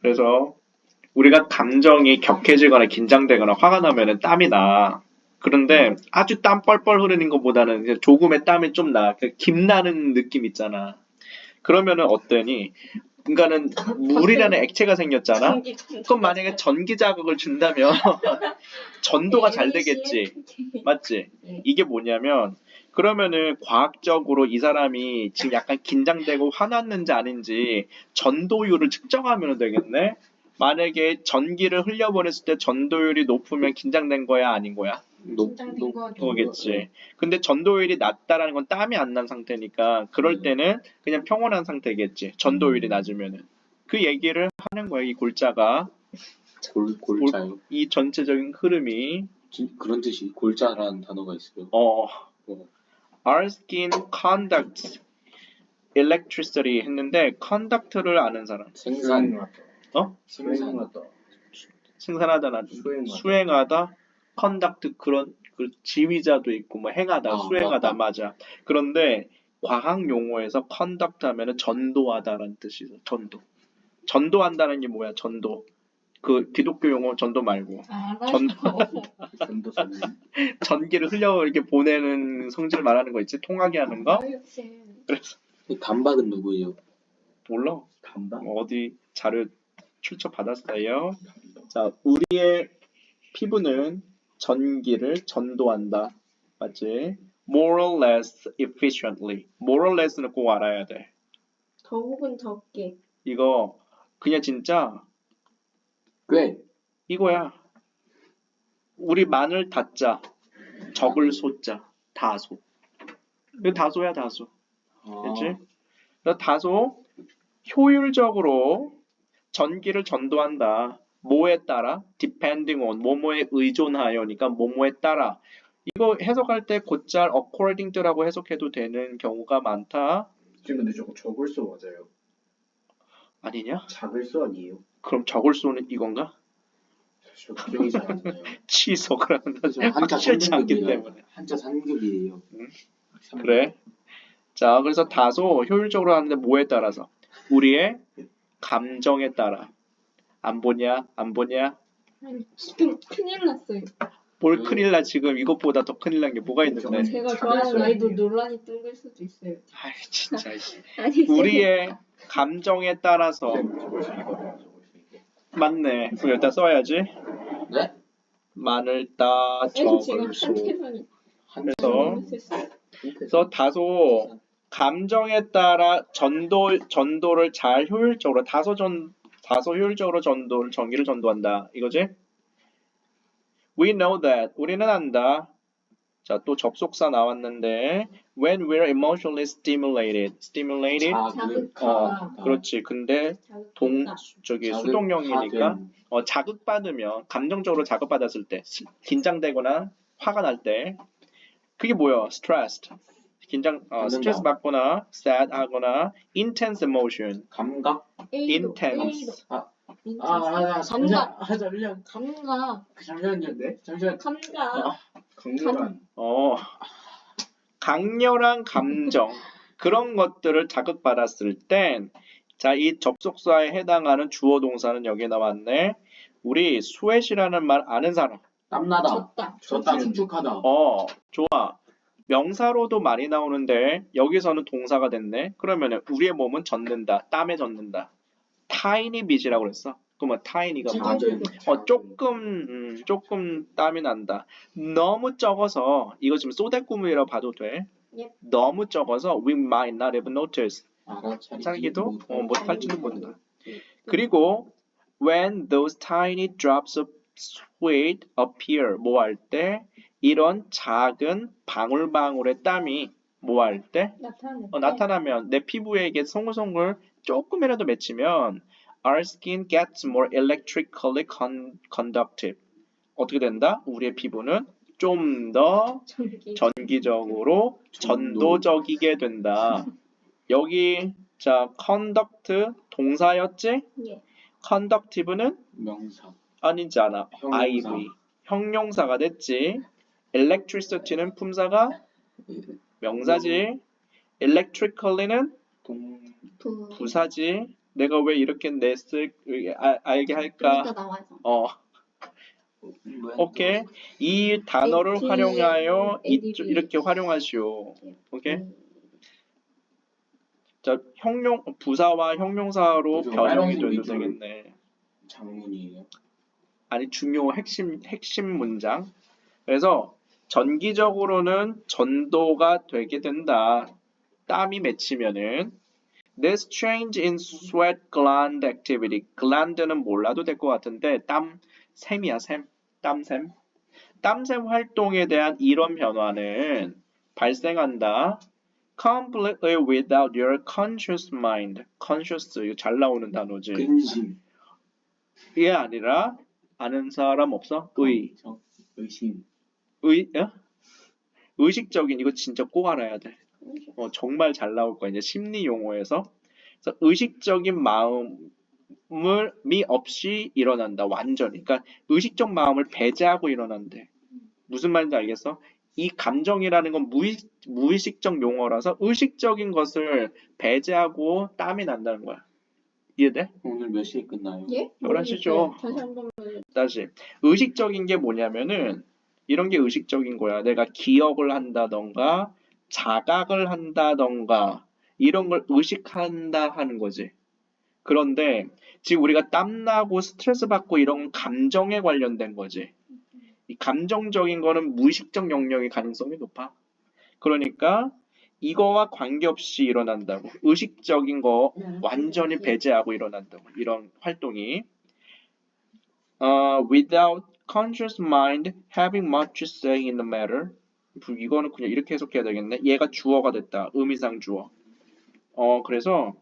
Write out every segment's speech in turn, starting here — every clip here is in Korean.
그래서 우리가 감정이 격해지거나 긴장되거나 화가 나면은 땀이 나. 그런데 아주 땀 뻘뻘 흐르는 것보다는 조금의 땀이 좀 나. 그 김나는 느낌 있잖아. 그러면은 어떠니? 그러니까는 물이라는 액체가 생겼잖아. 그럼 만약에 전기 자극을 준다면 전도가 잘 되겠지. 맞지? 네. 이게 뭐냐면 그러면은 과학적으로 이 사람이 지금 약간 긴장되고 화났는지 아닌지 전도율을 측정하면 되겠네. 만약에 전기를 흘려보냈을 때 전도율이 높으면 긴장된 거야 아닌 거야? 높, 긴장된 높, 거 그거겠지. 근데 전도율이 낮다라는 건 땀이 안 난 상태니까 그럴 음. 때는 그냥 평온한 상태겠지. 전도율이 낮으면은. 그 얘기를 하는 거야 이 골자가 골, 골자요. 이 전체적인 흐름이 진- 그런 뜻이 골자라는 단어가 있어요. 어 어. Our skin conducts electricity 했는데 conduct를 아는 사람 생산, 어? 수행하다. 생산하다 수행하다. 수행하다 conduct 그런 그 지휘자도 있고 뭐 행하다 아, 수행하다 맞다. 맞아 그런데 과학 용어에서 conduct 하면은 전도하다라는 뜻이 있어 전도 전도한다는 게 뭐야 전도 그 기독교 용어 전도 말고 알아요. 전도 전도사님. 전기를 흘려 이렇게 보내는 성질 말하는 거 있지 통하게 하는 거 쌤. 그래서 단박은 누구예요? 몰라 담당. 어디 자료 출처 받았어요. 자, 우리의 피부는 전기를 전도한다. 맞지? more or less efficiently. more or less는 꼭 알아야 돼. 더욱은 적게. 이거 그냥 진짜 꽤. 이거야. 우리 마늘 다자, 적을 소자, 다소. 이거 다소야 다소. 아, 그치? 그래서 다소 효율적으로 전기를 전도한다. 뭐에 따라? depending on, 뭐뭐에 의존하여니까 뭐뭐에 따라. 이거 해석할 때 곧잘 according to라고 해석해도 되는 경우가 많다. 지금 근데 저거 적을 수 맞아요. 아니냐? 작을 수 아니에요? 그럼 적을 쏘는 이건가? 저 기억이 잘 안 나요. 취소 그러면 저 한자 확실치 않기 3급이에요. 때문에. 한자 3급이에요. 음, 그래. 자, 그래서 다소 효율적으로 하는데 뭐에 따라서? 우리의 감정에 따라. 안 보냐? 안 보냐? 아니, 지금 큰일 났어요. 뭘 음. 큰일 나 지금 이것보다 더 큰일 난 게 뭐가 있는데? 제가 작을 좋아하는 수 아이돌. 논란이 뜬걸 수도 있어요. 아이 진짜 씨. 아니, 쌤. 우리의 감정에 따라서 수 있게. 맞네. 그럼 여기다 써야지. 네? 마늘 따. 한태선이 그래서. 그래서 다소 감정에 따라 전도 전도를 잘 효율적으로 다소 전 다소 효율적으로 전도를 전기를 전도한다. 이거지? We know that 우리는 안다. 자, 또 접속사 나왔는데 when we're emotionally stimulated. stimulated. 어, 그렇지. 근데 동. 저기 수동형이니까 어, 자극받으면 감정적으로 자극받았을 때 스- 긴장되거나 화가 날 때 그게 뭐야? stressed 긴장 어. 스트레스 받거나 sad 하거나 intense emotion 감각. A도, 아. 아, 아. 잠시만, 아, 잠시만, 감각. 잠시만요, 네, 잠시만. 감각. 강렬한. 어, 강렬한 감정 그런 것들을 자극받았을 땐 자, 이 접속사에 해당하는 주어 동사는 여기에 나왔네. 우리 스웨시라는 말 아는 사람. 땀나다. 졌다. 졌다, 축축하다. 어, 좋아. 명사로도 많이 나오는데 여기서는 동사가 됐네. 그러면 우리의 몸은 젖는다. 땀에 젖는다. Tiny bit이라고 그랬어. 그러면 tiny가 뭐야? 작은. 어, 조금 음, 조금 땀이 난다. 너무 적어서 이거 지금 쏘대꾸물이라고 봐도 돼. 예. 너무 적어서 we might not even notice. 못할 어, 못할지도 모른다. 음. 그리고 when those tiny drops of sweat appear 뭐할 때 이런 작은 방울방울의 땀이 뭐할 때 나타내. 어, 나타나면 내 피부에게 송글송글 조금이라도 맺히면 our skin gets more electrically con- conductive 어떻게 된다? 우리의 피부는 좀 더 전기. 전기적으로 전도. 전도적이게 된다. 여기 자 conduct 동사였지? 예. conductive는 명사. 아니잖아. 형용사. IV 형용사가 됐지. electricity는 품사가 명사지. electrically는 동, 부. 부사지. 내가 왜 이렇게 냈을 아, 알게 할까? 그러니까 나와서. 어, 오케이. 이 단어를 AT, 활용하여 이, ADB. 이렇게 활용하시오. 오케이. 음, 자, 형용 부사와 형용사로. 변형이 돼도 밑으로. 되겠네. 장문이에요. 아니 중요 핵심 핵심 문장. 그래서 전기적으로는 전도가 되게 된다. 땀이 맺히면은 This change in sweat gland activity. gland는 몰라도 될 것 같은데 땀 샘이야 샘. 땀샘. 땀샘 활동에 대한 이런 변화는 발생한다. completely without your conscious mind. conscious 이거 잘 나오는 단어지. 근심. 이게 아니라 아는 사람 없어? 의, 정- 의심. 의, 어? 의식적인 이거 진짜 꼭 알아야 돼. 어, 정말 잘 나올 거야 이제 심리 용어에서. 그래서 의식적인 마음을 미 없이 일어난다 완전히. 그러니까 의식적 마음을 배제하고 일어난대. 무슨 말인지 알겠어? 이 감정이라는 건 무의식, 무의식적 용어라서 의식적인 것을 배제하고 땀이 난다는 거야. 이해돼? 오늘 몇 시에 끝나요? 예? 열하시죠. 다시 한 번만. 다시 의식적인 게 뭐냐면은 이런 게 의식적인 거야. 내가 기억을 한다던가 자각을 한다던가 이런 걸 의식한다 하는 거지. 그런데 지금 우리가 땀나고 스트레스 받고 이런 건 감정에 관련된 거지. 이 감정적인 거는 무의식적 영역의 가능성이 높아. 그러니까 이거와 관계없이 일어난다고. 의식적인 거 완전히 배제하고 일어난다고. 이런 활동이. 어, without conscious mind having much say in the matter. 이거는 그냥 이렇게 해석해야 되겠네. 얘가 주어가 됐다. 의미상 주어. 어, 그래서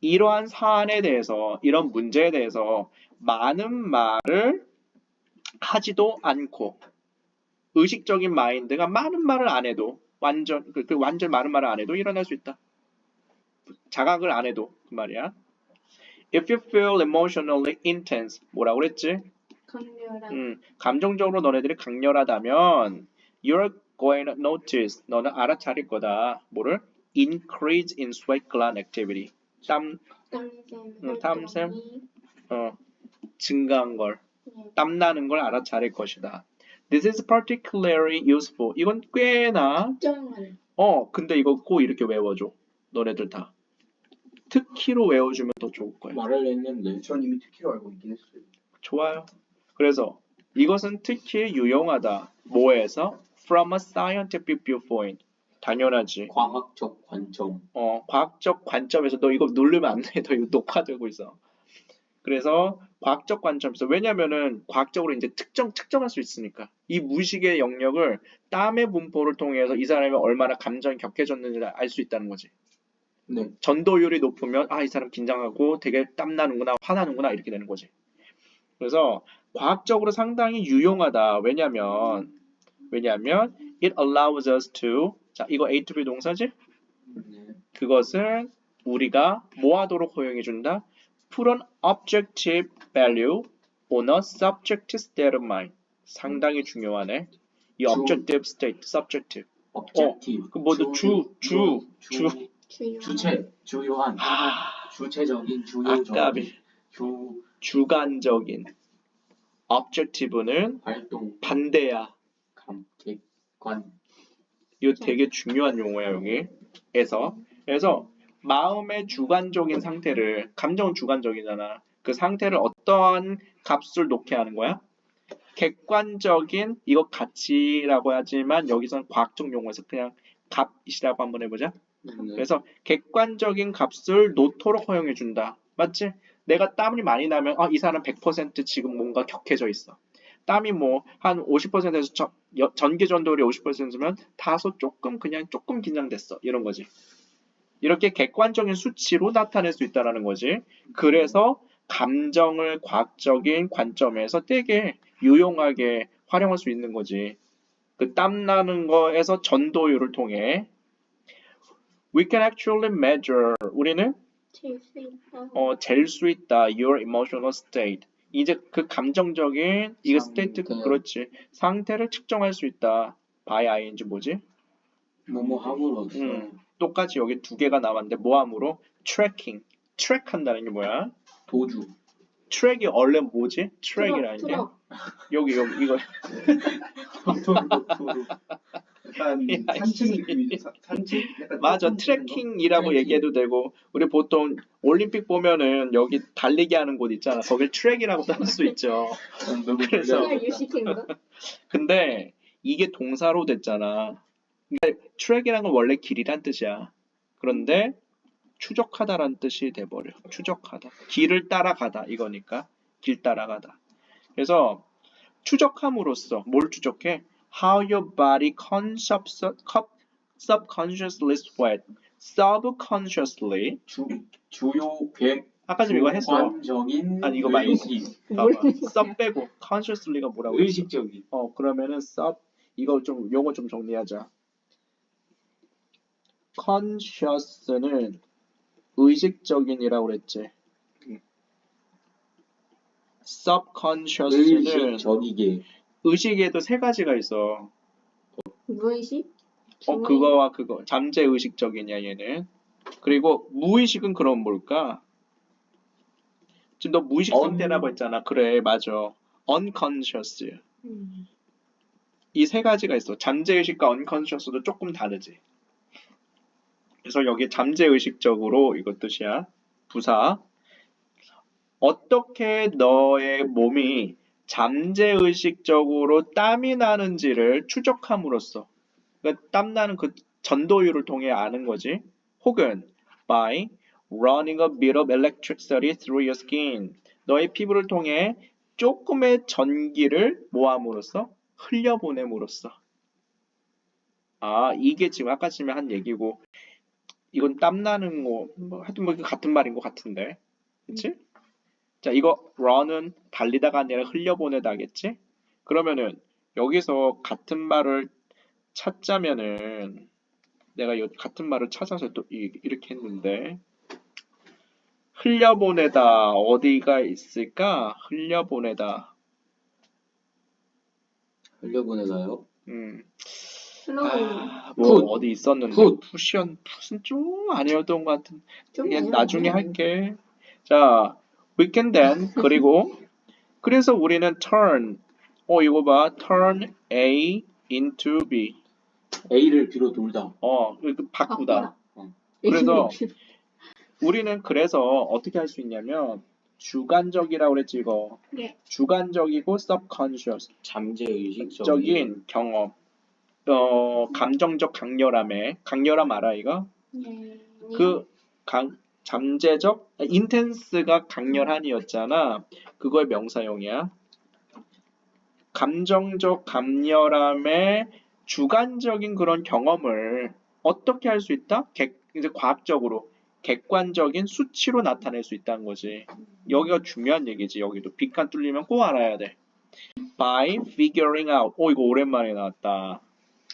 이러한 사안에 대해서, 이런 문제에 대해서 많은 말을 하지도 않고, 의식적인 마인드가 많은 말을 안 해도, 완전, 그, 그 완전 많은 말을 안 해도 일어날 수 있다. 자각을 안 해도, 그 말이야. If you feel emotionally intense, 뭐라고 그랬지? 강렬한. 음, 감정적으로 너네들이 강렬하다면 you're going to notice 너는 알아차릴 거다. 뭐를? increase in sweat gland activity. 땀 땀샘. 어, 증가한 걸, 예. 땀 나는 걸 알아차릴 것이다. This is particularly useful. 이건 꽤나. 어, 근데 이거 꼭 이렇게 외워줘. 너네들 다. 특히로 외워주면 더 좋을 거야. 말을 했는데 전 이미 특히로 알고 있긴 했어요. 좋아요. 그래서 이것은 특히 유용하다. 뭐에서? From a scientific viewpoint. 당연하지. 과학적 관점. 어, 과학적 관점에서 너 이거 누르면 안 돼. 너 이거 녹화되고 있어. 그래서 과학적 관점에서 왜냐면은 과학적으로 이제 특정 특정할 수 있으니까 이 무의식의 영역을 땀의 분포를 통해서 이 사람이 얼마나 감정이 격해졌는지를 알 수 있다는 거지. 네. 전도율이 높으면 아 이 사람 긴장하고 되게 땀 나는구나 화나는구나 이렇게 되는 거지. 그래서 과학적으로 상당히 유용하다. 왜냐면 왜냐면 it allows us to 자 이거 A to B 동사지? 네. 그것을 우리가 뭐하도록 허용해 준다? put an objective value on a subjective state of mind. 상당히 중요하네. 이 주- objective state, subjective. objective. 그 뭐도 주, 주, 주. 주요. 주체. 주요한. 아, 주체적인 주요적인 아까비. 주 주관적인. objective는 활동 반대야. 감 객관 이거 되게 중요한 용어야 여기 에서. 그래서 마음의 주관적인 상태를 감정은 주관적이잖아. 그 상태를 어떠한 값을 놓게 하는 거야? 객관적인 이거 가치라고 하지만 여기선 과학적 용어에서 그냥 값이라고 한번 해보자. 네. 그래서 객관적인 값을 놓도록 허용해 준다. 맞지? 내가 땀이 많이 나면 아, 이 사람 100% 지금 뭔가 격해져 있어. 땀이 뭐 한 50%에서 전, 여- 전기 전도율이 50%면 다소 조금 그냥 조금 긴장됐어. 이런 거지. 이렇게 객관적인 수치로 나타낼 수 있다라는 거지. 그래서 감정을 과학적인 관점에서 되게 유용하게 활용할 수 있는 거지. 그 땀 나는 거에서 전도율을 통해 we can actually measure 우리는. 어, 잴 수 있다. your emotional state. 이제 그 감정적인 이거 스테이트. 그렇지. 상태를 측정할 수 있다. by ing 뭐지? 뭐뭐 함으로써 음, 똑같이 여기 두 개가 나왔는데 모함으로 tracking. 트랙 한다는 게 뭐야? 도주. 트랙이 원래 뭐지? 트랙이라는 게. 여기 여기 이거. 약간 야, 산책 이- 느낌이 사- 산책? 약간 맞아? 트래킹이라고 트래킹. 얘기해도 되고 우리 보통 올림픽 보면은 여기 달리기 하는 곳 있잖아 거길 트랙이라고도 할 수 있죠 그래서- 거? 근데 이게 동사로 됐잖아 그러니까 트랙이라는 건 원래 길이란 뜻이야 그런데 추적하다라는 뜻이 돼버려 추적하다 길을 따라가다 이거니까 길 따라가다 그래서 추적함으로써 뭘 추적해? How your body co- subconsciously sweat subconsciously 주 주요 객 아까 좀 이거 했어 관정인 아니, 이거 말고. sub 빼고 consciously가 뭐라고 했어? 의식적인 어 그러면은 sub 이거 좀 용어 좀 정리하자. conscious는 의식적인이라고 그랬지. subconscious는 의식적이게 의식에도 세 가지가 있어. 무의식? 어? 그거와 그거 잠재 의식적이냐 얘는. 그리고 무의식은 그럼 뭘까? 지금 너 무의식 언- 상태라고 했잖아. 그래 맞아. unconscious. 음. 이세 가지가 있어. 잠재의식과 unconscious도 조금 다르지. 그래서 여기 잠재의식적으로 이것 뜻이야. 부사. 어떻게 너의 몸이 잠재의식적으로 땀이 나는지를 추적함으로써 그러니까 땀 나는 그 전도율을 통해 아는 거지. 혹은 by running a bit of electricity through your skin. 너의 피부를 통해 조금의 전기를 모함으로써 흘려보냄으로써. 아, 이게 지금 아까 전에 한 얘기고, 이건 땀나는 거, 뭐, 하여튼 뭐 같은 말인 것 같은데. 그치? 자, 이거 run은 달리다가 아니라 흘려보내다겠지? 그러면은, 여기서 같은 말을 찾자면은, 내가 요 같은 말을 찾아서 또 이, 이렇게 했는데, 흘려보내다, 어디가 있을까? 흘려보내다. 흘려보내나요? 음. 슬로우. 아, 뭐 풋. 어디 있었는데 풋. 푸시언 풋은 좀 아니었던 것 같은. 좀 그냥. 나중에 할게. 자, we can then 그리고 그래서 우리는 turn. 어 이거 봐, turn A into B. A를 B로 돌다 어, 바꾸다. 어. 그래서 우리는 그래서 어떻게 할 수 있냐면 주관적이라고 그랬지 이거. 네. 주관적이고 subconscious. 잠재의식적인 적인 경험. 어, 감정적 강렬함에 강렬함 알아 이거? 네. 그 강, 잠재적 인텐스가 강렬한이었잖아. 그거의 명사용이야. 감정적 강렬함의 주관적인 그런 경험을 어떻게 할 수 있다? 객, 이제 과학적으로 객관적인 수치로 나타낼 수 있다는 거지. 여기가 중요한 얘기지. 여기도 빅간 뚫리면 꼭 알아야 돼. By figuring out. 오 이거 오랜만에 나왔다.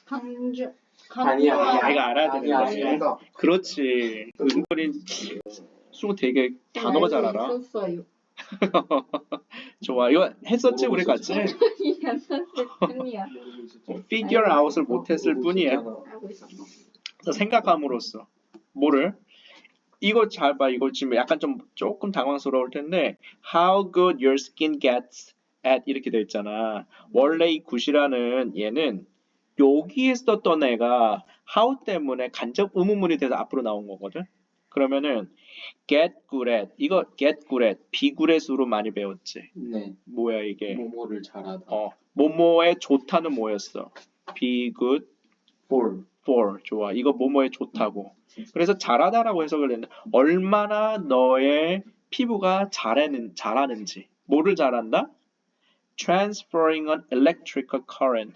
강조. 아니야, 아, 아니야. 이거 알아야 되는데. 아니야, 정답. 그렇지. 은근히 수고 되게 단어가 잘 알아. 있었어요. 좋아. 이거 했었지 우리 같이. 안 썼을 뿐이야. figure out을 못했을 뿐이야. 하고 있었어. 그래서 생각함으로써 뭐를 이거 잘 봐. 이거 지금 약간 좀 조금 당황스러울 텐데 how good your skin gets at 이렇게 돼 있잖아. 원래 이 굿이라는 얘는 여기에 썼던 애가 how 때문에 간접 의문문이 돼서 앞으로 나온 거거든. 그러면은 get good at 이거 get good at 비굴의수로 많이 배웠지. 네 뭐야 이게? 모모를 잘하다 어 모모의 좋다는 뭐였어? be good 볼 for 좋아. 이거 뭐뭐에 좋다고. 그래서 잘하다라고 해석을 했는데 얼마나 너의 피부가 잘하는 잘하는지. 뭐를 잘한다? transferring an electrical current.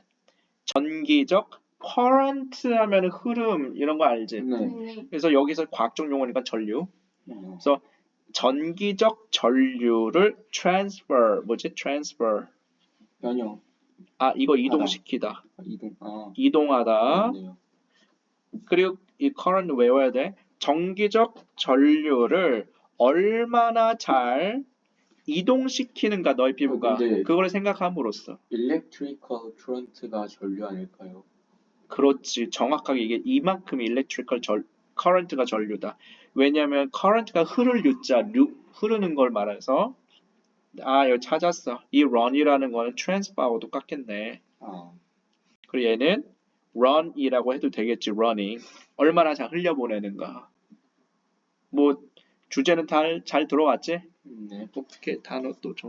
전기적 current 하면 흐름 이런 거 알지? 네 네. 그래서 여기서 과학적 용어니까 전류. 어, 전기적 전류를 transfer 뭐지? transfer. 변형 아 이거 이동시키다. 이동 아 이동하다. 그렇네요. 그리고 이 current 외워야 돼. 전기적 전류를 얼마나 잘 이동시키는가 너의 피부가 근데- 그걸 생각함으로써 일렉트리컬 트런트가 전류 아닐까요? 그렇지 정확하게 이게 이만큼 electrical 전 current가 전류다. 왜냐면 current가 흐를 유자, 류, 흐르는 걸 말해서 아, 여기 찾았어. 이 run이라는 거는 transfer하고 똑같겠네. 아, 그리고 얘는 run이라고 해도 되겠지, running. 얼마나 잘 흘려보내는가. 뭐 주제는 잘, 잘 들어왔지? 네. 어떻게 단어 또 정...